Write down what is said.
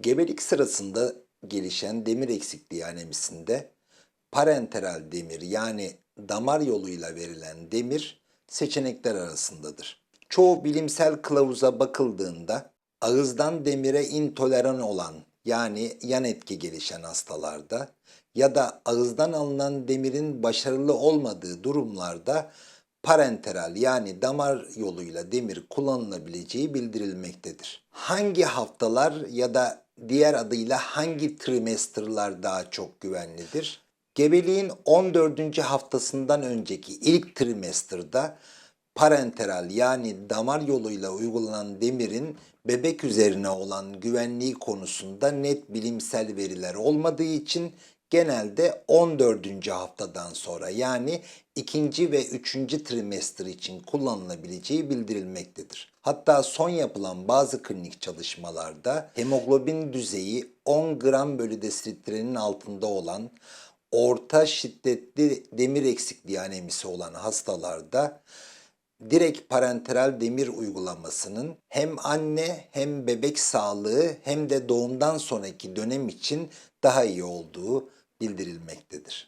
Gebelik sırasında gelişen demir eksikliği anemisinde parenteral demir yani damar yoluyla verilen demir seçenekler arasındadır. Çoğu bilimsel kılavuza bakıldığında ağızdan demire intoleran olan yani yan etki gelişen hastalarda ya da ağızdan alınan demirin başarılı olmadığı durumlarda parenteral yani damar yoluyla demir kullanılabileceği bildirilmektedir. Hangi haftalar ya da diğer adıyla hangi trimesterlar daha çok güvenlidir? Gebeliğin 14. haftasından önceki ilk trimesterda parenteral yani damar yoluyla uygulanan demirin bebek üzerine olan güvenliği konusunda net bilimsel veriler olmadığı için genelde 14. haftadan sonra yani ikinci ve üçüncü trimester için kullanılabileceği bildirilmektedir. Hatta son yapılan bazı klinik çalışmalarda hemoglobin düzeyi 10 gram bölü desilitrenin altında olan orta şiddetli demir eksikliği anemisi olan hastalarda direkt parenteral demir uygulamasının hem anne hem bebek sağlığı hem de doğumdan sonraki dönem için daha iyi olduğu bildirilmektedir.